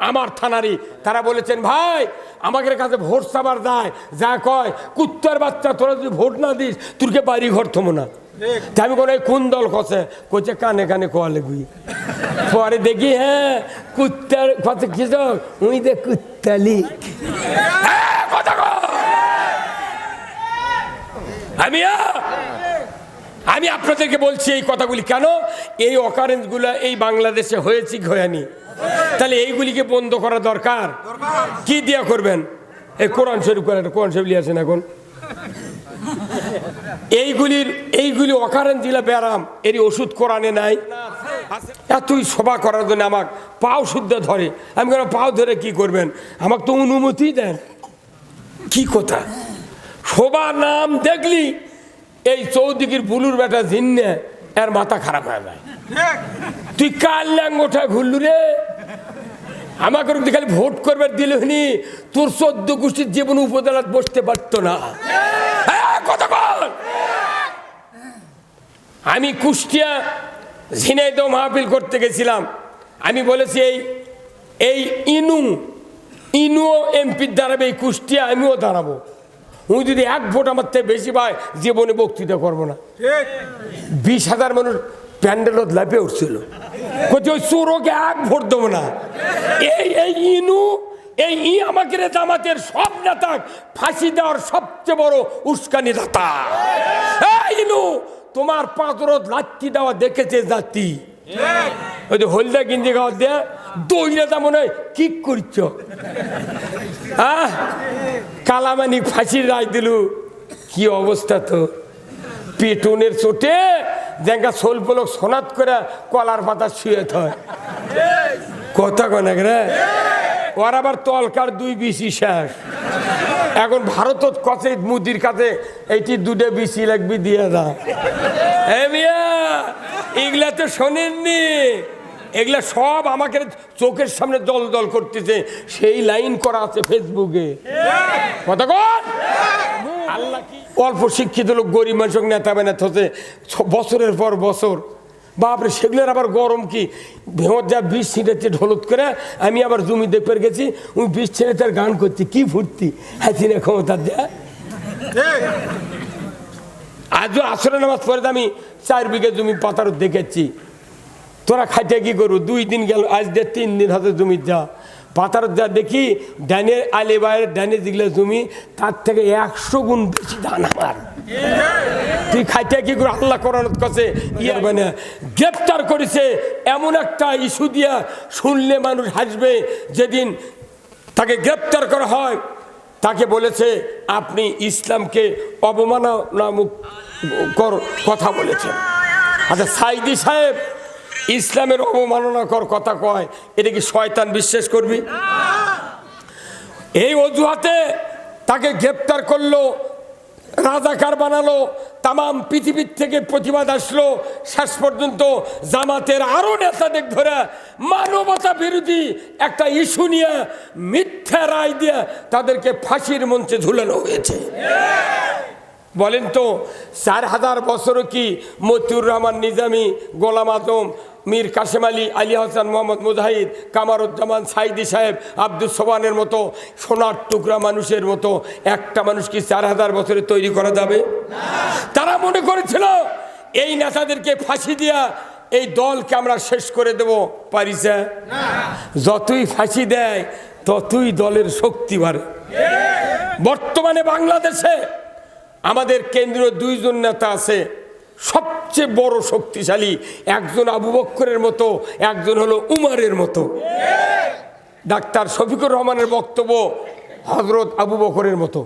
আমার থানারই। তারা বলেছেন ভাই আমাদের কাছে ভোট সাবার দেয়। যা কয় কুত্তার বাচ্চা তোরা যদি ভোট না দিস তোরকে বাড়ি ঘর থমো না তা আমি কোনো কোন দল কছে কইছে কানে কানে কোয়া লেগুই পরে দেখি হ্যাঁ কুত্তার কথা কি উই দে কুত্তালি হ্যাঁ, কথা আমি আমি আপনাদেরকে বলছি এই কথাগুলি কেন? এই অকারেন্সগুলো এই বাংলাদেশে হয়েছি কি হয়নি তাহলে এইগুলিকে বন্ধ করা দরকার। কি দিয়া করবেন? এই কোরআন শরীফ কোরআন শরীফ আছেন এখন। এইগুলির এইগুলি অকারেন্স দিলা ব্যারাম, এরই ওষুধ কোরআনে নাই। এতই সভা করার জন্য আমাকে পাও শুদ্ধ ধরে। আমি কেন পাও ধরে কি করবেন? আমাকে তো অনুমতি দেন। কি কথা? শোভা নাম দেখলি, এই চৌদিকির বুলুর বেটা জিন্নে, এর মাথা খারাপ হয়ে যায়। তুই কাল ল্যাঙ্গোটা ঘুরলু রে? আমাকে খালি ভোট করবার দিল নি তোর সদ্য গোষ্ঠীর জীবন উপজেলাত বসতে পারতো না। কথা আমি কুষ্টিয়া ঝিনাইদহ মাহফিল করতে গেছিলাম। আমি বলেছি এই এই ইনু ইনুও এমপির দাঁড়াবে এই কুষ্টিয়া আমিও দাঁড়াবো। উনি যদি এক ভোট আমার থেকে বেশি পায় জীবনে বক্তৃতা করব না। বিশ হাজার মানুষ প্যান্ডেলত লাফে উঠছিল। বলছে, ওই চোরকে এক ভোট দেবো না। এই এই ইনু, এই ই আমাকে রে জামাতের সব নেতা, ফাঁসি দেওয়ার সবচেয়ে বড় উস্কানি দাতা। ইনু, তোমার পাঁচরত লাত্তি দেওয়া দেখেছে জাতি। ওই যে হলদা গিঞ্জি গাওয়া দিয়ে তা মনে হয় কি করছ। আহ, কালামানি ফাঁসির রায় দিলু। কি অবস্থা তো। পেটনের চোটে দেখা সোল পলক সোনাত করে কলার পাতা শুয়ে থয়। কথা কনেক রে? ওর আবার তলকার দুই বিসি শেষ। এখন ভারতত কছে মুদির কাছে এইটি দুটো বিসি লাগবি দিয়ে দা। এ মিয়া এগুলা তো শোনেননি। এগুলা সব আমাকে চোখের সামনে দল দল করতেছে। সেই লাইন করা আছে ফেসবুকে। কথা কন আল্লাহ কি অল্প শিক্ষিত লোক গরিব মানুষ নেতা বেনাত হচ্ছে। বছরের পর বছর। বাপরে সেগুলোর আবার গরম কি? ভেঁত যা বিষ ছিঁড়েছে ঢোলত করে আমি আবার জমি দেখতে গেছি ওই বিষ ছেড়ে তার গান করছি। কি ফুর্তি? হাসিনা ক্ষমতা দেয়া। আজও আসরে নামাজ পরে তো আমি চার বিঘে জমি পাতার দেখেছি। তোরা খাইতে কি করু দুই দিন গেল আজ দে তিন দিন হাতে জমি যা। পাতার যা দেখি, ডানের আলে বাইরের ড্যানে যেগুলো জমি, তার থেকে একশো গুণ বেশি ধান আমার। তুই খাইতে কি করে আল্লাহ করার কাছে ইয়ে মানে গ্রেপ্তার করেছে, এমন একটা ইস্যু দিয়া শুনলে মানুষ হাসবে, যেদিন তাকে গ্রেপ্তার করা হয়, তাকে বলেছে, আপনি ইসলামকে অবমাননামুক কর, কথা বলেছেন। আচ্ছা সাইদি সাহেব ইসলামের অবমাননাকর কথা কয়, এটা কি শয়তান বিশ্বাস করবি? এই অজুহাতে তাকে গ্রেপ্তার করল, রাজাকার বানালো তাম পৃথিবীর থেকে প্রতিবাদ আসলো, শেষ পর্যন্ত জামাতের আরও নেতাদের ধরে মানবতা বিরোধী একটা ইস্যু নিয়ে মিথ্যা রায় দিয়ে তাদেরকে ফাঁসির মঞ্চে ঝুলানো হয়েছে। বলেন তো, চার হাজার বছরও কি মতিউর রহমান নিজামি গোলাম আজম মীর কাশেম আলী আলী হাসান মোহাম্মদ মুজাহিদ, কামারুজ্জামান সাইদি সাহেব আব্দুল সোবানের মতো সোনার টুকরা মানুষের মতো একটা মানুষ কি চার হাজার বছরে তৈরি করা যাবে? তারা মনে করেছিল, এই নেতাদেরকে ফাঁসি দিয়া এই দলকে আমরা শেষ করে দেব, পারিছে? যতই ফাঁসি দেয়, ততই দলের শক্তি বাড়ে। বর্তমানে বাংলাদেশে আমাদের কেন্দ্রীয় দুইজন নেতা আছে, সবচেয়ে বড় শক্তিশালী, একজন আবু বক্করের মতো, একজন হলো উমারের মতো। ডাক্তার শফিকুর রহমানের বক্তব্য হজরত আবু বকরের মতো।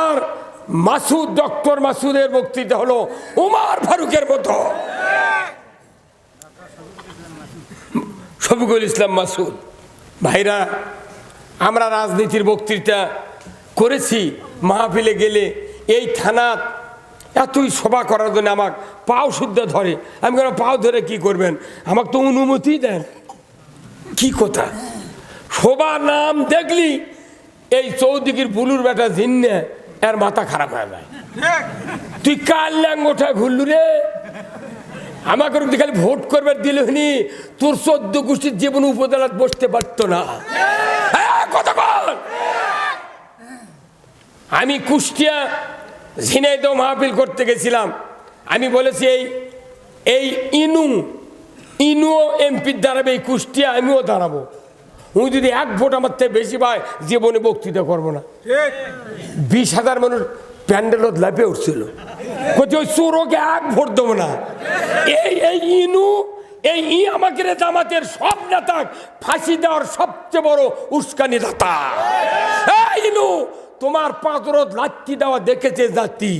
আর মাসুদ, ডক্টর মাসুদের বক্তৃতা হলো উমার ফারুকের মতো। শফিকুল ইসলাম মাসুদ, ভাইরা, আমরা রাজনীতির বক্তৃতা করেছি, মাহফিলে গেলে এই থানাত এতই সভা করার জন্য আমাকে পাও শুদ্ধ ধরে। আমি কেন পাও ধরে কি করবেন? আমাকে তো অনুমতি দেন। কি কথা? শোভা নাম দেখলি এই চৌদিকির বুলুর বেটা জিন্নে এর মাথা খারাপ হয়ে যায়। তুই কাল ল্যাঙ্গোটা ঘুরলু রে? আমাকে খালি ভোট করবার দিল হনি তোর চোদ্দ গোষ্ঠীর জীবন উপজেলাত বসতে পারতো না। হ্যাঁ, কথা। আমি কুষ্টিয়া ঝিনাইদহ মাহফিল করতে গেছিলাম। আমি বলেছি এই এই ইনু ইনুও এমপির দাঁড়াবে এই কুষ্টিয়া আমিও দাঁড়াবো। উনি যদি এক ভোট আমার থেকে বেশি পায় জীবনে বক্তৃতা করব না। বিশ হাজার মানুষ প্যান্ডেলত লাফে উঠছিল। বলছে ওই চোরকে এক ভোট দেবো না। এই এই ইনু এই ই আমাকে রে জামাতের সব নেতা ফাঁসি দেওয়ার সবচেয়ে বড় উস্কানি দাতা। ইনু তোমার পাঁচরত লাত্তি দেওয়া দেখেছে জাতি।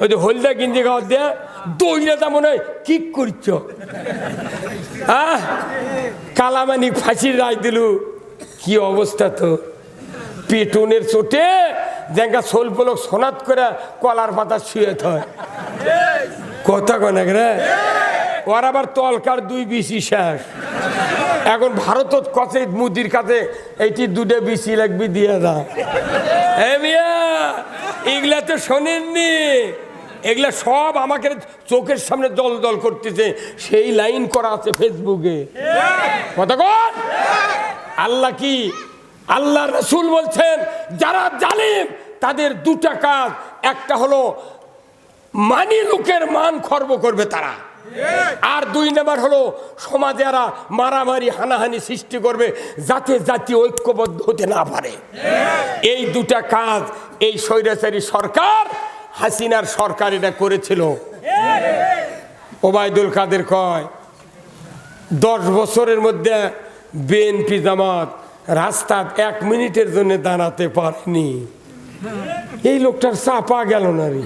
ওই যে হলদা গিঞ্জি গাওয়া দিয়ে দইরা তা মনে হয় কি করছ। আহ, কালামানি ফাঁসির রায় দিলু। কি অবস্থা তো। পেটনের চোটে দেখা সোলপলক সোনাত করে কলার পাতা শুয়ে থয় কথা কনেক রে? ওর আবার তলকার দুই বিসি শেষ। এখন ভারতত কছে মুদির কাছে এইটি দুটো বিসি লাগবি দিয়ে দাও এ এগুলা তো শোনেননি। এগুলা সব আমাকে চোখের সামনে দল দল করতেছে। সেই লাইন করা আছে ফেসবুকে আল্লাহ কি? আল্লাহ রসুল বলছেন, যারা জালিম, তাদের দুটা কাজ। একটা হলো মানি লোকের মান খর্ব করবে তারা। আর দুই নাম্বার হলো, সমাজে এরা মারামারি, হানাহানি সৃষ্টি করবে যাতে জাতি ঐক্যবদ্ধ হতে না পারে। এই দুটা কাজ এই স্বৈরাচারী সরকার, হাসিনার সরকার এটা করেছিল। ওবায়দুল কাদের কয়, দশ বছরের মধ্যে বিএনপি জামাত রাস্তা এক মিনিটের জন্য দাঁড়াতে পারেনি। এই লোকটার চাপা গেল না রে।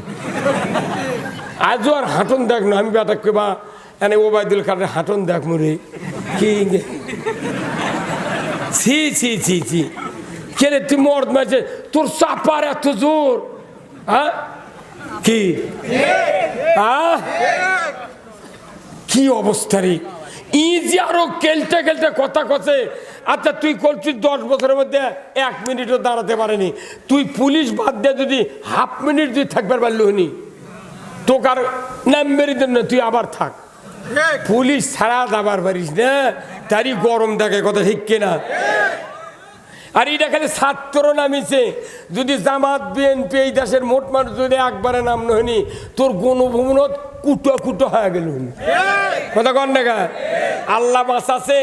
আজও আর হাঁটন দেখ না, আমি বেটা কেবা এনে ওবায়দুল কাদের হাঁটন দেখ মরে কি ছি ছি ছি ছি। কে রে, তুই মর্দ মারছে তোর চাপার এত জোর হ্যাঁ? কি? হ্যাঁ? কি অবস্থা রে? ই যে আরও কেলতে কেলতে কথা কছে। আচ্ছা তুই করছিস দশ বছরের মধ্যে এক মিনিটও দাঁড়াতে পারেনি। তুই পুলিশ বাদ দিয়ে যদি হাফ মিনিট যদি থাকবার পারলি হনি তোকার নাম মেরে দেন না তুই আবার থাক। পুলিশ ছাড়া দাবার পারিস না তারই গরম দেখে কথা ঠিক কিনা? আর এটা খালি ছাত্র নামিছে। যদি জামাত, বিএনপি এই দেশের মোট মানুষ যদি একবারে নাম নহনি, তোর গণভবনত কুটো কুটো হয়ে গেল কথা কন দেখা আল্লাহ বাস আছে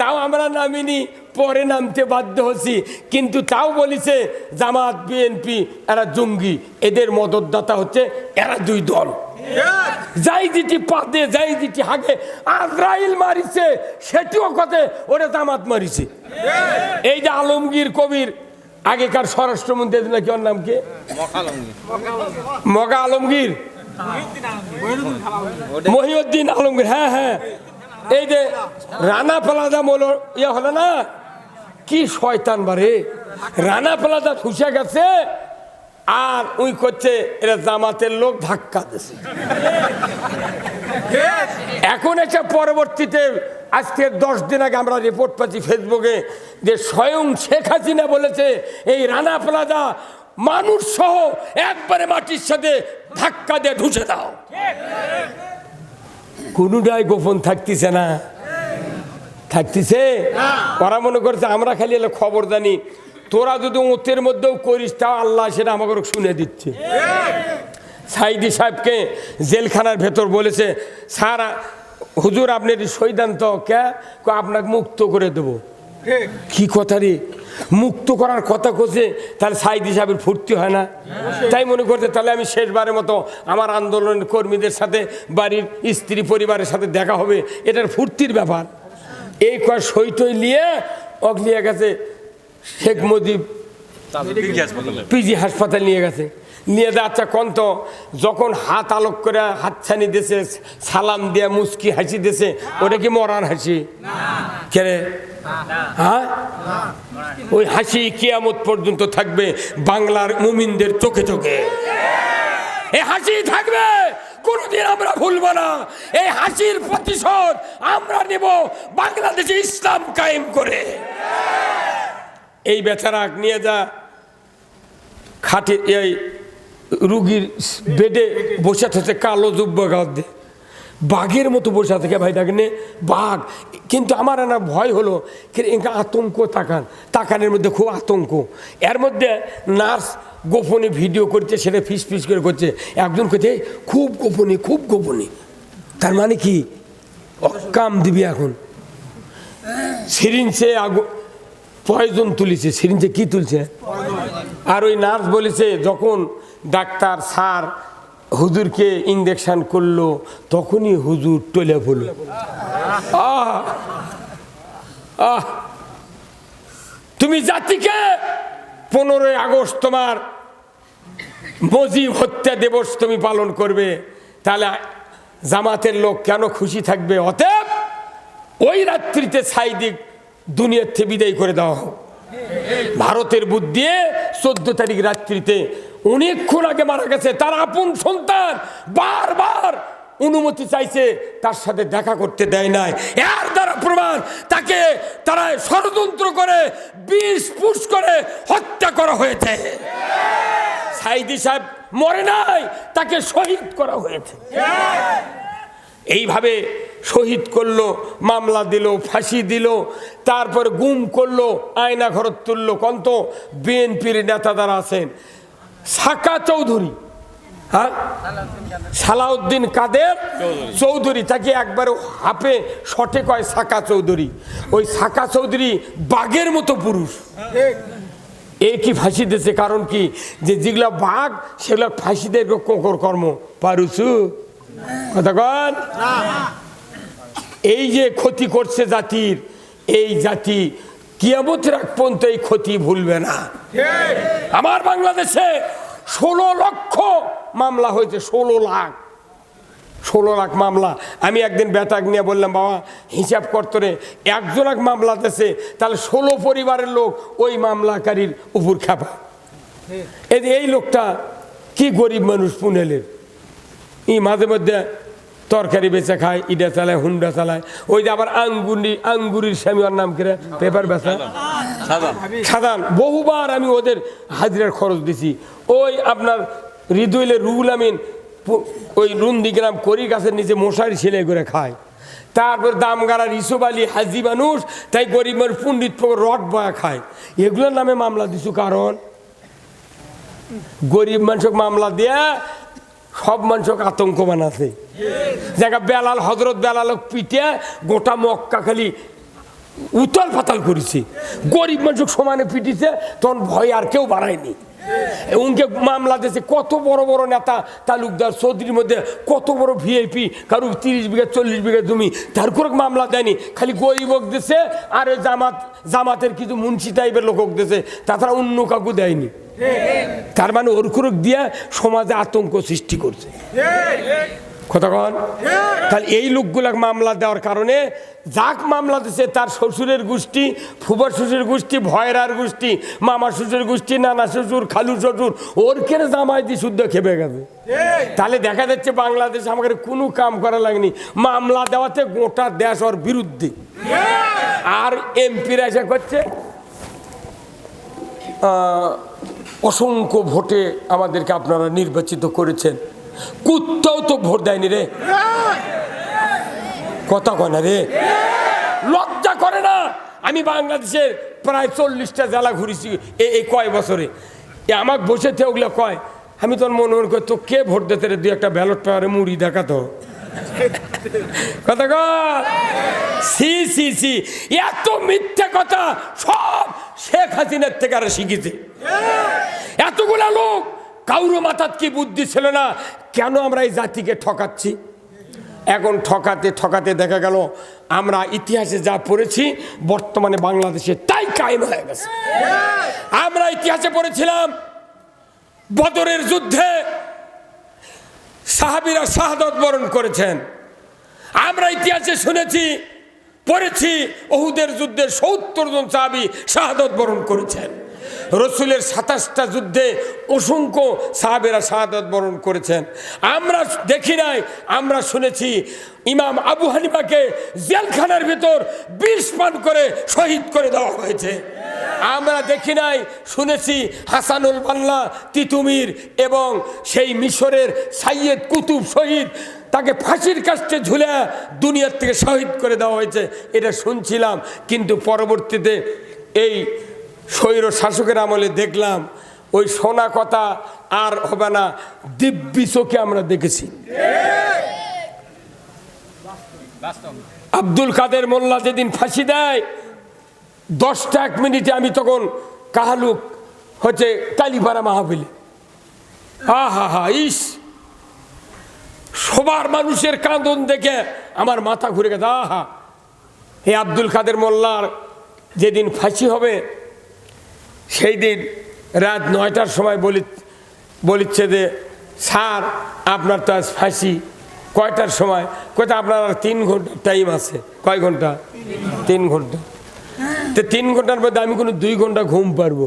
তাও আমরা নামিনি, পরে নামতে বাধ্য হচ্ছি কিন্তু তাও বলিছে, জামাত, বিএনপি, এরা জঙ্গি, এদের মদতদাতা হচ্ছে এরা দুই দল। যাই দিটি পাতে যাই দিটি হাগে। আজরাইল মারিছে, সেটিও কথে ওরে জামাত মারিছে। এই যে আলমগীর কবির, আগেকার স্বরাষ্ট্রমন্ত্রী নাকি ওর নাম কি? মগা আলমগীর। মহিউদ্দিন আলমগীর হ্যাঁ হ্যাঁ। এই যে রানা প্লাজা মোল ইয়ে হলো না? কি শয়তান বারে? রানা প্লাজা ফুসে গেছে আর উই করছে এরা জামাতের লোক ধাক্কা দিছে। এখন একটা পরবর্তীতে আজকে দশ দিন আগে আমরা রিপোর্ট পাচ্ছি ফেসবুকে যে স্বয়ং শেখ হাসিনা বলেছে এই রানা প্লাজা মানুষ সহ একবারে মাটির সাথে ধাক্কা দিয়ে ঢুসে দাও। কোনোটাই গোপন থাকতেছে না। থাকতেছে? ওরা মনে করছে আমরা খালি এলে খবর জানি। তোরা যদি ওতের মধ্যেও করিস তাও আল্লাহ সেটা আমাকে শুনে দিচ্ছে। সাইদি সাহেবকে জেলখানার ভেতর বলেছে স্যার হুজুর আপনি সৈদান তো কে? আপনাকে মুক্ত করে দেবো। কি কথা রে? মুক্ত করার কথা কোসে তাহলে সাইদি সাহেবের ফুর্তি হয় না? তাই মনে করতে তাহলে আমি শেষবারের মতো আমার আন্দোলনের কর্মীদের সাথে, বাড়ির স্ত্রী পরিবারের সাথে দেখা হবে। এটার ফুর্তির ব্যাপার। এই কয় সইটই নিয়ে অগলিয়ে গেছে শেখ মুজিব পিজি হাসপাতাল নিয়ে গেছে। নিয়ে যা আচ্ছা কন্ত, যখন হাত আলোক করে হাতছানি দিয়েছে সালাম দিয়ে মুচকি হাসি দিয়েছে ওটা কি মরার হাসি? কেরে হ্যাঁ? ওই হাসি কিয়ামত পর্যন্ত থাকবে বাংলার মুমিনদের চোখে চোখে। এই হাসি থাকবে, কোনোদিন আমরা ভুলবো না। এই হাসির প্রতিশোধ আমরা নেব বাংলাদেশে ইসলাম কায়েম করে। এই বেচারা নিয়ে যা। খাটে এই রুগীর বেডে বসে থাকছে, কালো জুব্ব গাঁদে বাঘের মতো বসে থাকে ভাই দেখেন বাঘ। কিন্তু আমার না ভয় হলো আতঙ্ক তাকান। তাকানের মধ্যে খুব আতঙ্ক। এর মধ্যে নার্স গোপনে ভিডিও করছে, সেটা ফিস ফিস করে করছে। একজন করছে খুব গোপনে খুব গোপনে। তার মানে কি? অকাম দিবি এখন। সিরিঞ্জে আগু পয়জন তুলিছে, সিরিঞ্জে কি তুলছে? আর ওই নার্স বলেছে, যখন ডাক্তার স্যার হুজুরকে ইঞ্জেকশন করল, তখনই হুজুর টলে আহ! তুমি জাতিকে পনেরোই আগস্ট তোমার মজিব হত্যা দিবস তুমি পালন করবে, তাহলে জামাতের লোক কেন খুশি থাকবে? অতএব ওই রাত্রিতে সাইদিক দুনিয়ার থেকে বিদায় করে দেওয়া হোক। ভারতের বুদ্ধি চোদ্দ তারিখ রাত্রিতে অনেকক্ষণ আগে মারা গেছে। তার আপন সন্তান বারবার অনুমতি চাইছে, তার সাথে দেখা করতে দেয় নাই। এর দ্বারা প্রমাণ, তাকে তারা ষড়যন্ত্র করে, বিষ পুষ করে হত্যা করা হয়েছে। সাইদি সাহেব মরে নাই, তাকে শহীদ করা হয়েছে। এইভাবে শহীদ করল মামলা দিল ফাঁসি দিল তারপর গুম করল আয়না ঘরত তুললো কন্ত বিএনপির নেতা যারা আছেন। সাকা চৌধুরী হ্যাঁ? সালাউদ্দিন কাদের চৌধুরী। তাকে একবারও হাফে শটে কয় সাকা চৌধুরী। ওই সাকা চৌধুরী বাঘের মতো পুরুষ। এ কি ফাঁসি দিয়েছে কারণ কি? যে যেগুলো বাঘ সেগুলো ফাঁসি দেয় কোকর কর্ম। পারুসু। এই যে ক্ষতি করছে জাতির, এই জাতি কিয়ামত রাখ পর্যন্ত এই ক্ষতি ভুলবে না। আমার বাংলাদেশে ষোলো লক্ষ মামলা হয়েছে, ষোলো লাখ ষোলো লাখ মামলা। আমি একদিন বেতাক নিয়ে বললাম, বাবা, হিসাব করতে রে একজন এক মামলা দিয়েছে, তাহলে ষোলো পরিবারের লোক ওই মামলাকারীর উপর খেপা। এই লোকটা কি গরিব মানুষ পুনেলের? ই মাঝে মধ্যে তরকারি বেচে খায় ইডা চালায় হুন্ডা চালায়। ওই যে আবার আঙ্গুরি আঙ্গুরির স্বামী ওর নাম করে পেপার বেচা। সাধারণ বহুবার আমি ওদের হাজিরার খরচ দিছি। ওই আপনার হৃদয়ের রুহুল আমিন ওই রুন্দি গ্রাম করি গাছের নিচে মশারি সেলাই করে খায়। তারপর দামগাড়ার ইসুব আলী হাজি মানুষ তাই গরিব মানুষ পণ্ডিত রড বয়া খায়। এগুলোর নামে মামলা দিছু কারণ? গরিব মানুষক মামলা দিয়া সব মানুষকে আতঙ্ক বানাছে। জায়গা বেলাল হজরত বেলালক পিটে গোটা মক্কা খালি উতল ফাতাল করেছে। গরিব মানুষ সমানে পিটিছে তখন ভয় আর কেউ বাড়ায়নি। উনকে মামলা দিয়েছে কত বড় বড় নেতা তালুকদার চৌধুরীর মধ্যে কত বড় ভিআইপি কারও তিরিশ বিঘা চল্লিশ বিঘা জমি তার করে মামলা দেয়নি। খালি গরিবক দিছে আর জামাত জামাতের কিছু মুন্সি টাইপের লোকক দিছে তাছাড়া অন্য কাকু দেয়নি। তার মানে ওর কুরুক দিয়ে সমাজে আতঙ্ক সৃষ্টি করছে। কন। তাহলে এই লোকগুলাক মামলা দেওয়ার কারণে যাক মামলা দিছে, তার শ্বশুরের গোষ্ঠী ফুবার শ্বশুরের গোষ্ঠী, ভয়রার গোষ্ঠী, মামা শ্বশুরের গোষ্ঠী, নানা শ্বশুর, খালু শ্বশুর, ওর কেন জামাই দিয়ে শুদ্ধ খেপে গেছে? তাহলে দেখা যাচ্ছে বাংলাদেশ আমাদের কোনো কাম করা লাগেনি। মামলা দেওয়াতে গোটা দেশ ওর বিরুদ্ধে। আর এমপিরা এসে করছে অসংখ্য ভোটে আমাদেরকে আপনারা নির্বাচিত করেছেন। কুত্তাও তো ভোট দেয়নি রে। কথা কয় না রে। লজ্জা করে না। আমি বাংলাদেশের প্রায় চল্লিশটা জেলা ঘুরেছি এই কয় বছরে। এ আমাকে বসে থেকে ওগুলো কয়, আমি তোর মনে মনে করি তো কে ভোট দিতে রে, দুই একটা ব্যালট পেপারে মুড়ি দেখাতো কথা সি সি সি। এত মিথ্যে কথা সব শেখ হাসিনার থেকে আর শিখেছে। এতগুলা লোক কাউরো মাথার কি বুদ্ধি ছিল না? কেন আমরা এই জাতিকে ঠকাচ্ছি? এখন ঠকাতে ঠকাতে দেখা গেল, আমরা ইতিহাসে যা পড়েছি, বর্তমানে বাংলাদেশে তাই কায়েম হয়ে গেছে। আমরা ইতিহাসে পড়েছিলাম, বদরের যুদ্ধে সাহাবিরা শাহাদত বরণ করেছেন। আমরা ইতিহাসে শুনেছি, পড়েছি অহুদের যুদ্ধে সত্তর জন সাহাবি শাহাদত বরণ করেছেন। রসুলের সাতাশটা যুদ্ধে অসংখ্য সাহাবেরা শাহাদত বরণ করেছেন। আমরা দেখি নাই, আমরা শুনেছি ইমাম আবু হানিফাকে জেলখানার ভিতর বিষ পান করে শহীদ করে দেওয়া হয়েছে। আমরা দেখি নাই, শুনেছি হাসানুল বাল্লা তিতুমির এবং সেই মিশরের সাইয়েদ কুতুব শহীদ তাকে ফাঁসির কাছে ঝুলে দুনিয়ার থেকে শহীদ করে দেওয়া হয়েছে, এটা শুনছিলাম। কিন্তু পরবর্তীতে এই স্বৈর শাসকের আমলে দেখলাম, ওই সোনা কথা আর হবে না, দিব্যি চোখে আমরা দেখেছি। আব্দুল কাদের মোল্লা যেদিন ফাঁসি দেয়, দশটা এক মিনিটে আমি তখন কাহালুক হচ্ছে কালীপাড়া মাহফিলে। হা হা হা ইস! সবার মানুষের কাঁদন দেখে আমার মাথা ঘুরে গেছে। আহা! এই আব্দুল কাদের মোল্লার যেদিন ফাঁসি হবে সেই দিন রাত নয়টার সময় বলি বলিচ্ছে যে, স্যার, আপনার তো আজ ফাঁসি। কয়টার সময়? কোথায় আপনার আর তিন ঘণ্টা টাইম আছে। কয় ঘণ্টা? তিন ঘণ্টা। তো তিন ঘণ্টার মধ্যে আমি কোনো দুই ঘণ্টা ঘুম পারব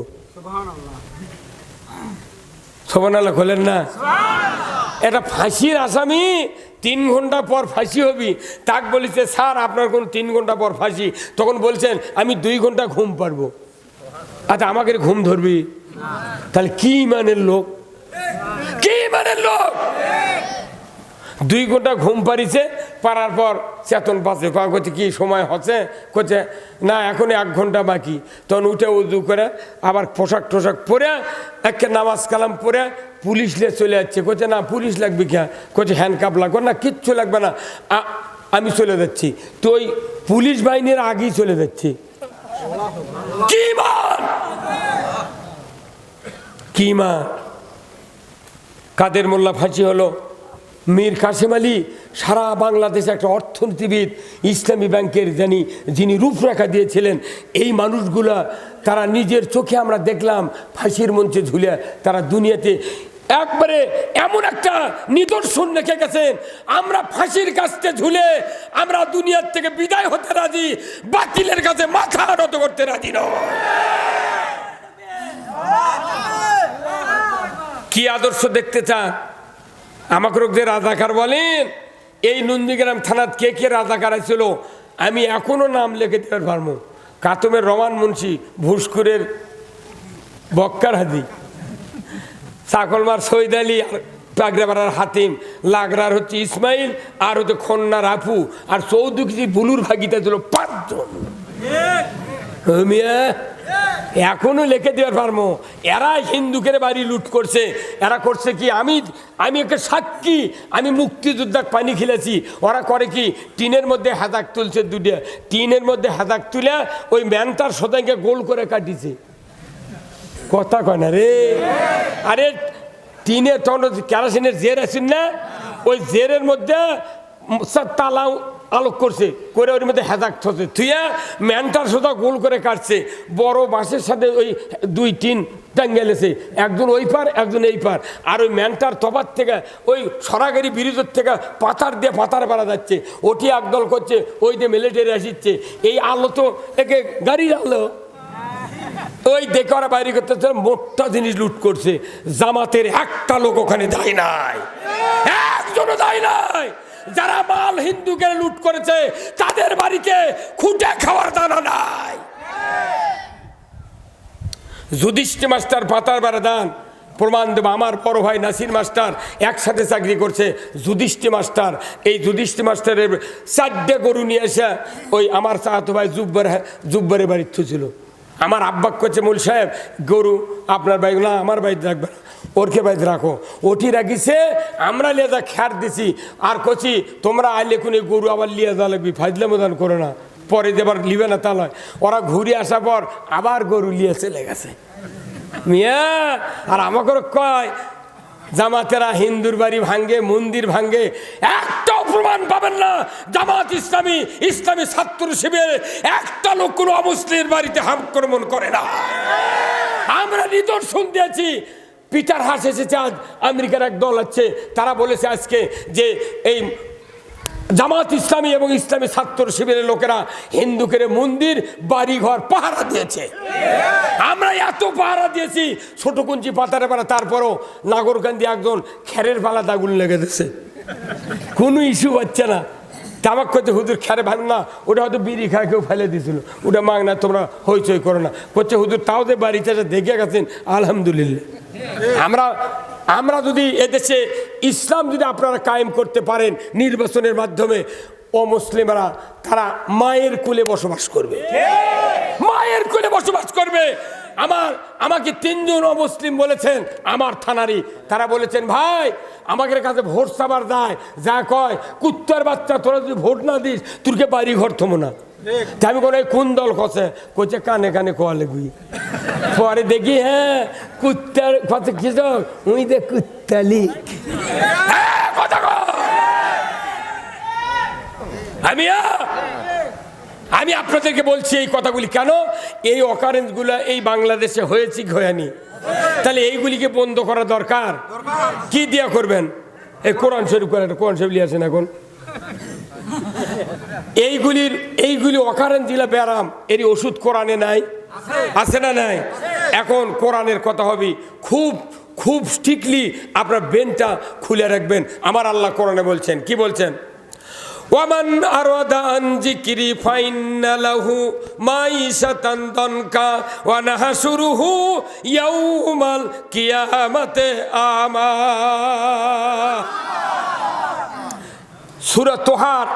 সোবানাল্লাহ খোলেন না? এটা ফাঁসির আসামি, তিন ঘণ্টা পর ফাঁসি হবি। তাক বলেছে, স্যার, আপনার কোন তিন ঘণ্টা পর ফাঁসি। তখন বলছেন, আমি দুই ঘণ্টা ঘুম পারব আচ্ছা আমাকে ঘুম ধরবি? তাহলে কি মানের লোক? কি মানের লোক? দুই ঘণ্টা ঘুম পারিছে পারার পর চেতন পাচ্ছে। কয় কি সময় হচ্ছে? করছে না এখন এক ঘণ্টা বাকি। তখন উঠে উজু করে আবার পোশাক টোশাক পরে, একে নামাজ কালাম পরে পুলিশ নিয়ে চলে যাচ্ছে। করছে না, পুলিশ লাগবে কে? করছে হ্যান্ডকাপ লাগবে না, কিচ্ছু লাগবে না। আমি চলে যাচ্ছি। তো ওই পুলিশ বাহিনীর আগেই চলে যাচ্ছি। কি মান কি মান কাদের মোল্লা ফাঁসি হলো? মীর কাসেম আলী, সারা বাংলাদেশে একটা অর্থনীতিবিদ, ইসলামী ব্যাংকের জানি, যিনি রূপরেখা দিয়েছিলেন, এই মানুষগুলা, তারা নিজের চোখে আমরা দেখলাম, ফাঁসির মঞ্চে ঝুলে তারা দুনিয়াতে, একবারে এমন একটা নিদর্শন রেখে গেছেন, আমরা ফাঁসির কাছতে ঝুলে, আমরা দুনিয়ার থেকে বিদায় হতে রাজি, বাতিলের কাছে মাথা নত করতে রাজি নয়। কি আদর্শ দেখতে চান? আমাকে যে রাজাকার বলেন। এই নন্দীগ্রাম থানার কে কে রাজাকার ছিল আমি এখনও নাম লিখে দিতে পারব। কাতমের রমান মুন্সি ভুসকুরের বক্কার হাদি চাকলমার সৈদ আলী আর পাগড়াপাড়ার হাতিম লাগরার হচ্ছে ইসমাইল আর হচ্ছে খন্নার আপু আর চৌধুরী বুলুর ভাগিতা ছিল পাঁচজন। মিয়া এখনও লিখে দেওয়ার পারব এরা হিন্দুকের বাড়ি লুট করছে। এরা করছে কি, আমি আমি একটা সাক্ষী, আমি মুক্তিযোদ্ধাক পানি খেলেছি। ওরা করে কি, টিনের মধ্যে হাতাক তুলছে দুটো টিনের মধ্যে হাতাক তুলে ওই ম্যানটার সদাইকে গোল করে কাটিছে। কথা কয় না রে। আরে টিনের তখন কেরাসিনের জের আছেন না? ওই জেরের মধ্যে সব তালা আলোক করছে করে ওর মধ্যে হেদাক থসে। থুয়ে ম্যানটার সোজা গোল করে কাটছে। বড় বাঁশের সাথে ওই দুই টিন টাঙ্গেলেছে একজন ওই পার, একজন এই পার। আর ওই ম্যানটার তফাত থেকে, ওই সরাগারি ব্রিজের থেকে পাতার দিয়ে পাতার বেড়া যাচ্ছে। ওটি একদল করছে, ওই দিয়ে মিলিটারি আসিচ্ছে। এই আলো তো একে গাড়ির আলো। ওই দেখে ওরা বাইরে করতে মোটটা জিনিস লুট করছে। জামাতের একটা লোক ওখানে দায় নাই। একজনও দায় নাই। যারা মাল হিন্দুকে লুট করেছে, তাদের বাড়িতে খুঁটে খাওয়ার দানা নাই। যুধিষ্ঠি মাস্টার পাতার বেড়া দান, প্রমাণ দেব, আমার বড় ভাই নাসির মাস্টার একসাথে চাকরি করছে। যুধিষ্ঠি মাস্টার, এই যুধিষ্ঠি মাস্টারের চারটে গরু নিয়ে এসে ওই আমার চাহাতো ভাই জুব্বার জুব্বারের বাড়ির ছিল। আমার আব্বাক করছে মূল সাহেব, গরু আপনার বাইক না, আমার বাড়িতে রাখবে না। ওরকে বাড়িতে রাখো। ওটি রাখিছে আমরা লিয়ে যা খ্যার দিছি। আর কচি তোমরা আইলে কোন গরু আবার লিয়ে যা লাগবি ফাজলে মদান করো না। পরে যেবার লিবে না তা নয়। ওরা ঘুরে আসার পর আবার গরু লিয়ে চলে গেছে। মিয়া, আর আমাকে কয় জামাতেরা হিন্দুর বাড়ি ভাঙ্গে মন্দির ভাঙ্গে একটাও প্রমাণ পাবেন না। জামাত ইসলামী ইসলামী ছাত্র শিবের, একটা লোক কোনো অমুসলিমের বাড়িতে আক্রমণ করে না। আমরা নিদর্শন দিয়েছি। পিটার হাস এসেছে আজ, আমেরিকার এক দল আছে, তারা বলেছে আজকে যে এই জামাত ইসলামী এবং ইসলামী ছাত্র শিবিরের লোকেরা হিন্দুকের মন্দির, বাড়িঘর পাহারা দিয়েছে। আমরা এত পাহারা দিয়েছি ছোট কুঞ্চি পাতারে পাড়া, তারপরও নাগরকান্দি একজন খেরের পালা দাগুন লেগে দিয়েছে কোনো ইস্যু হচ্ছে না। তামাক করতে হুজুর খেরে ভাঙ না, ওটা হয়তো বিড়ি খায়, কেউ ফেলে দিয়েছিল। ওটা মাগ না, তোমরা হইচই করো না। করছে হুজুর তাও যে বাড়িতে দেখে গেছেন, আলহামদুলিল্লাহ। আমরা আমরা যদি এদেশে ইসলাম যদি আপনারা কায়েম করতে পারেন নির্বাচনের মাধ্যমে ও মুসলিমরা তারা মায়ের কুলে বসবাস করবে। মায়ের কুলে বসবাস করবে। আমার আমাকে তিনজন অমুসলিম বলেছেন আমার থানারই। তারা বলেছেন ভাই আমাদের কাছে ভোট সাবার দেয়। যা কয় কুত্তার বাচ্চা তোরা যদি ভোট না দিস তোরকে বাড়ি ঘর থমো না? তা আমি কোনো কোন দল কছে কইছে কানে কানে কোয়া লেগুই পরে দেখি হ্যাঁ কুত্তার কথা কি উই দে কুত্তালি। হ্যাঁ, আমি আমি আপনাদেরকে বলছি এই কথাগুলি কেন? এই অকারেন্সগুলো এই বাংলাদেশে হয়েছে হয়নি? তাহলে এইগুলিকে বন্ধ করা দরকার? কি দিয়া করবেন? এই কোরআন শরীফ করেন, কোরআন শরীফ আছেন এখন। এইগুলির, এইগুলি অকারেন্স দিলা ব্যারাম, এরই ওষুধ কোরআনে নাই? আছে না নাই? এখন কোরআনের কথা হবে। খুব খুব স্ট্রিক্টলি আপনার বেনটা খুলে রাখবেন। আমার আল্লাহ কোরআনে বলছেন। কি বলছেন? ওয়ামান আরাদা আন যিকরি ফাইন্না লাহু মাইশাতান দনকা ওয়া ইয়াউমাল কিয়ামাতে আমা। সুরা তোহার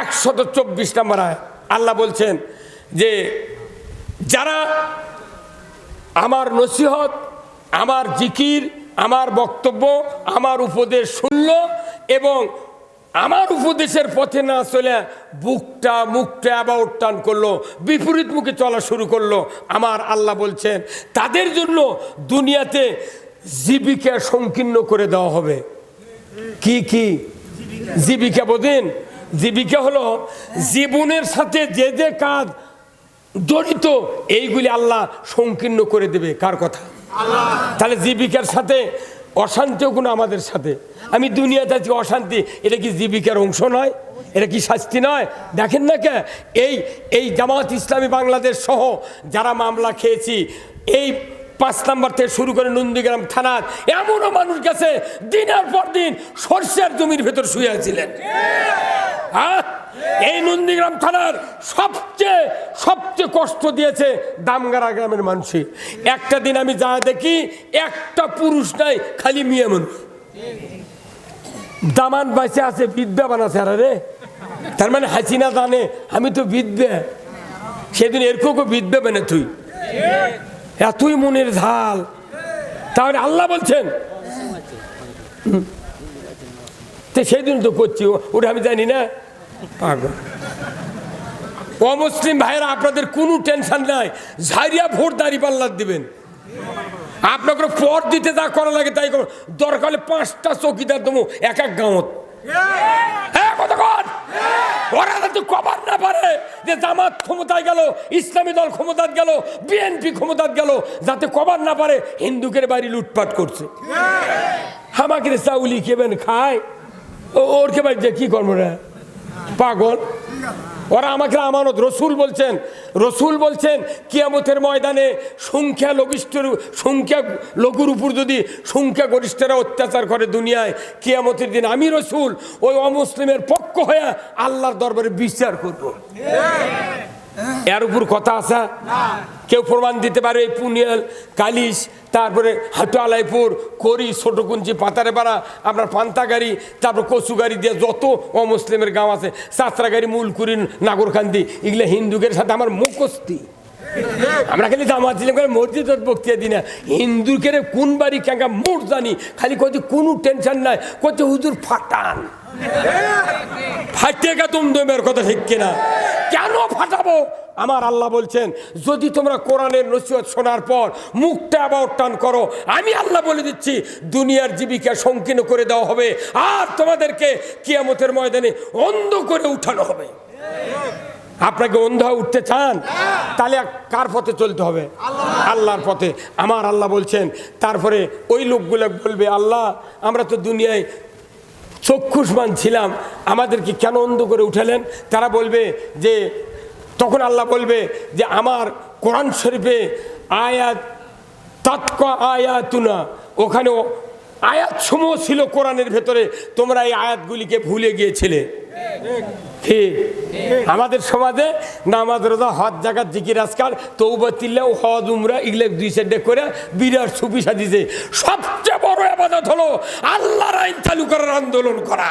একশত চব্বিশ নম্বর আল্লাহ বলছেন যে, যারা আমার নসিহত, আমার জিকির, আমার বক্তব্য, আমার উপদেশ শুনল এবং আমার উপদেশের পথে না চলে বুকটা মুখটা আবার টান করল বিপরীত মুখে চলা শুরু করল। আমার আল্লাহ বলছেন তাদের জন্য দুনিয়াতে জীবিকা সংকীর্ণ করে দেওয়া হবে। কি কি? জীবিকা বোঝেন জীবিকা হলো জীবনের সাথে যে যে কাজ জড়িত এইগুলি আল্লাহ সংকীর্ণ করে দেবে। কার কথা? তাহলে জীবিকার সাথে অশান্তিও কোনো আমাদের সাথে। আমি দুনিয়াতে আছি অশান্তি, এটা কি জীবিকার অংশ নয়? এটা কি শাস্তি নয়? দেখেন না কে? এই এই জামাত ইসলামী বাংলাদেশ সহ যারা মামলা খেয়েছি, এই পাঁচ নাম্বার থেকে শুরু করে নন্দীগ্রাম থানার এমনও মানুষ গেছে, দিনের পর দিন সর্ষের জমির ভেতর শুয়ে আছিলেন। হ্যাঁ? এই নন্দীগ্রাম থানার সবচেয়ে সবচেয়ে কষ্ট দিয়েছে দামগাড়া গ্রামের মানুষই। একটা দিন আমি যা দেখি, একটা পুরুষ নাই, খালি মেয়ে মানুষ। দামান বাইসে আছে, বিদ্যা বানাছে আর রে। তার মানে হাসিনা জানে, আমি তো বিদ্যা। সেদিন এরকম বিদ্যা বানে তুই। এতই মনের ঝাল তাহলে আল্লাহ বলছেন, তো সেই দিন তো করছি, ওটা আমি জানি না। অমুসলিম ভাইয়েরা, আপনাদের কোনো টেনশন নাই। ঝাড়িয়া ভোট দাঁড়িয়ে পাল্লার দিবেন। আপনাকে পথ দিতে যা করা লাগে তাই করো দরকার হলে পাঁচটা চৌকিদার দেবো, এক এক গাঁৱত হ্যাঁ কতক্ষণ ওরা যাতে কবার না পারে যে জামাত ক্ষমতায় গেল, ইসলামী দল ক্ষমতায় গেল, বিএনপি ক্ষমতায় গেল, যাতে কবার না পারে, হিন্দুকের বাড়ি লুটপাট করছে। আমাকে চাউলি কেবেন খায় ওর কে বাড়িতে কি করব পাগল? ওরা আমাকে আমানত রসুল বলছেন রসুল বলছেন কিয়ামতের ময়দানে সংখ্যা লঘিষ্ঠের সংখ্যা লঘুর উপর যদি সংখ্যা গরিষ্ঠরা অত্যাচার করে দুনিয়ায় কিয়ামতের দিন আমি রসুল ওই অমুসলিমের পক্ষ হয়ে আল্লাহর দরবারে বিচার করব। এর উপর কথা আছে? কেউ প্রমাণ দিতে পারে এই পুনিয়াল, কালিশ, তারপরে হাটুয়ালাইপুর, করি ছোটকুঞ্চি পাতারে পাড়া আপনার পান্তাগাড়ি, তারপর কচু গাড়ি দিয়ে যত অমুসলিমের গাঁও আছে চাত্রা গাড়ি মূলকুরি নাগরকান্দি, এগুলো হিন্দুদের সাথে আমার মুখস্তি আমরা খালি জামাত ছিলাম করে মসজিদ বক্তিয়া দিই না। হিন্দুকে কোন বাড়ি ক্যাঙ্কা মোট জানি, খালি কত কোনো টেনশন নাই কত হুজুর ফাটান। ফাটিয়ে গে তুম দমের কথা ঠিক কিনা? কেন ফাটাবো? আমার আল্লাহ বলছেন, যদি তোমরা কোরআনের নসিহত শোনার পর মুখটা আবার টান করো, আমি আল্লাহ বলে দিচ্ছি, দুনিয়ার জীবিকা সংকীর্ণ করে দেওয়া হবে, আর তোমাদেরকে কিয়ামতের ময়দানে অন্ধ করে উঠানো হবে। আপনাকে অন্ধ উঠতে চান? তাহলে কার পথে চলতে হবে? আল্লাহর পথে। আমার আল্লাহ বলছেন, তারপরে ওই লোকগুলো বলবে, আল্লাহ, আমরা তো দুনিয়ায় চক্ষুষ্মান ছিলাম। আমাদেরকে কেন অন্ধ করে উঠালেন? তারা বলবে যে, তখন আল্লাহ বলবে যে, আমার কোরআন শরীফে আয়াত তাৎক আয়াতুনা, ওখানেও আয়াত সমূহ ছিল কোরআনের ভেতরে। তোমরা এই আয়াতগুলিকে ভুলে গিয়েছিলে। ঠিক। আমাদের সমাজে নামাজ, রোজা, হজ জাগার জিকির, আজকাল তৌবা তিল্লা ও হজ, উমরা এগুলো দুই সাইডে করে বিরাট সুপি সাজিছে সবচেয়ে বড় আবাদত হলো আল্লাহর আইন চালু করার আন্দোলন করা।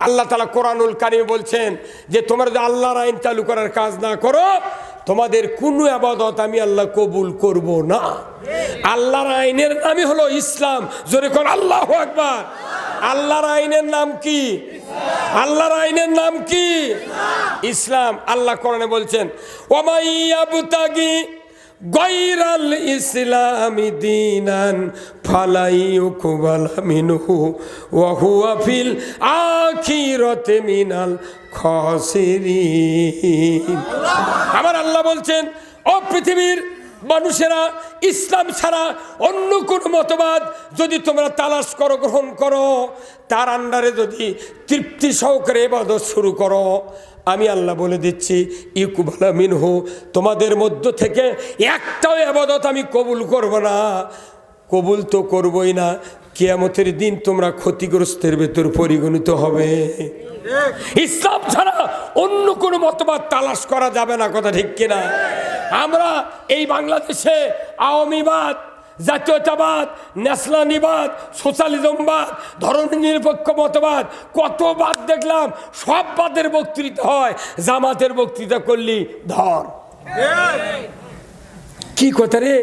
আল্লাহ তালা কোরআনুল কারিমে বলছেন যে তোমরা যদি আল্লাহর আইন চালু করার কাজ না করো, তোমাদের কোনো আবাদত আমি আল্লাহ কবুল করব না। আল্লাহর আইনের নামই হলো ইসলাম। জোরে কর আল্লাহ একবার আল্লাহর আইনের নাম কি? আল্লাহর আইনের নাম কি? ইসলাম। আল্লাহ কোরআনে বলছেন ওমাইয়াবুতাগি গৈরাল ইসলামি দিনান ফালাই উকুবাল মিনহু ওয়াহুয়া ফিল আখিরতে মিনাল খসিরিন। আমার আল্লাহ বলছেন, ও পৃথিবীর মানুষেরা, ইসলাম ছাড়া অন্য কোনো মতবাদ যদি তোমরা তালাশ করো, গ্রহণ করো, তার আন্ডারে যদি তৃপ্তি সহকারে এবাদত শুরু করো আমি আল্লাহ বলে দিচ্ছি, ইকুবালা মিনহু, তোমাদের মধ্য থেকে একটাও আবাদত আমি কবুল করব না। কবুল তো করবই না, কেয়ামতের দিন তোমরা ক্ষতিগ্রস্তের ভেতর পরিগণিত হবে। ইসলাম ছাড়া অন্য কোনো মতবাদ তালাশ করা যাবে না, কথা ঠিক কিনা? আমরা এই বাংলাদেশে আওয়ামীবাদ জাতীয়তাবাদ ন্যাশনালিবাদ সোশ্যালিজমবাদ ধর্ম নিরপেক্ষ মতবাদ কত বাদ দেখলাম সব বাদের বক্তৃতা হয় জামাতের বক্তৃতা করলি ধর। কি কথা রে?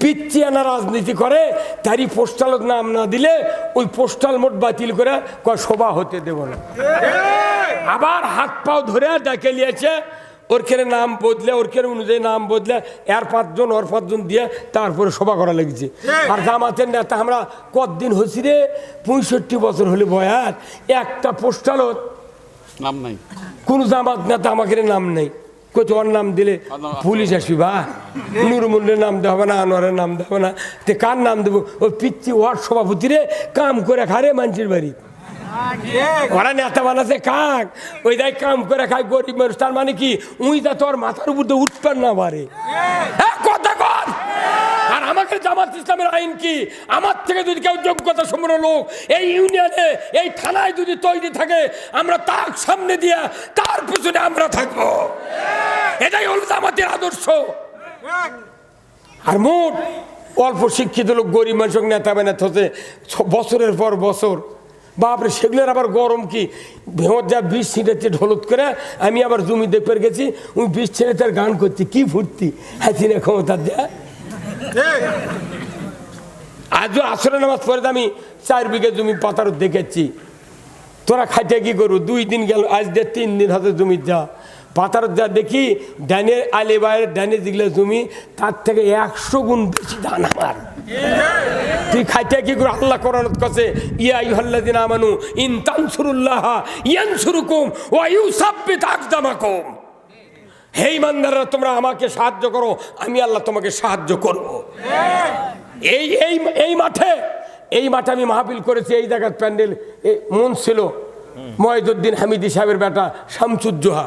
পিচ্চিয়ানা রাজনীতি করে তারই পোস্টালত নাম না দিলে ওই পোস্টাল মোট বাতিল করে কয় শোভা হতে দেব না। আবার হাত পাও ধরে ডেকে নিয়েছে ওর খেলে নাম বদলে ওর খেলে অনুযায়ী নাম বদলে এর পাঁচজন ওর পাঁচজন দিয়ে তারপরে সভা করা লেগেছে। আর জামাতের নেতা আমরা কতদিন হয়েছি রে? পঁয়ষট্টি বছর হলে বয়ার একটা পোস্টালত নাম নাই। কোন জামাত নেতা আমাকে নাম নেই। কোচ ওর নাম দিলে পুলিশ আসবি বা। নুরমুন্ডের নাম দেওয়া হবে না আনোয়ারের নাম দেওয়া হবে না। তে কার নাম দেবো? ওই পিচ্ছি ওয়ার্ড সভাপতি রে কাম করে খারে মানুষের বাড়ি। ওরা নেতা বানাচ্ছে কাক? ওই দেখ কাম করে খায় গরিব মানুষ। তার মানে কি? উই তা তোর মাথার উপর দিয়ে উঠবেন না পারে। হ্যাঁ, কথা আর আমাকে জামাত ইসলামের আইন কি? আমার থেকে যদি কেউ যোগ্যতা সম্পন্ন লোক এই ইউনিয়নে এই থানায় যদি তৈরি থাকে আমরা তার সামনে দিয়ে তার পিছনে আমরা থাকব। এটাই হল জামাতের আদর্শ। আর মোট অল্প শিক্ষিত লোক গরিব মানুষের নেতা বানাতে হচ্ছে। বছরের পর বছর বাপরে সেগুলোর আবার গরম কি? ভেঁত যা বিষ ছিঁড়েছে ঢোলত করে আমি আবার জমি দেখতে গেছি ওই বিষ ছেড়ে তার গান করছি কি ফুর্তি। হাসিনা ক্ষমতা দেয়া। আজও আসরে নামাজ পরে আমি চার বিঘে জমি পাতার দেখেছি। তোরা খাইতে কি করু দুই দিন গেল আজ দে তিন দিন হাতে জমি যা। পাতার যা দেখি ডানের আলে বাইরের ডানে যেগুলো জমি তার থেকে একশো গুণ বেশি ধান আমার। তুই খাইতে কি করে আল্লাহ ইয়া আমানু, ইন তানসুরুল্লাহ হে ইমানদাররা, তোমরা আমাকে সাহায্য করো, আমি আল্লাহ তোমাকে সাহায্য করব। এই এই এই মাঠে এই মাঠে আমি মাহফিল করেছি, এই জায়গার প্যান্ডেল মন ছিল। ময়দুদ্দিন হামিদি সাহেবের বেটা শামসুজ্জোহা।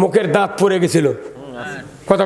মুখের দাঁত পড়ে গেছিল। কথা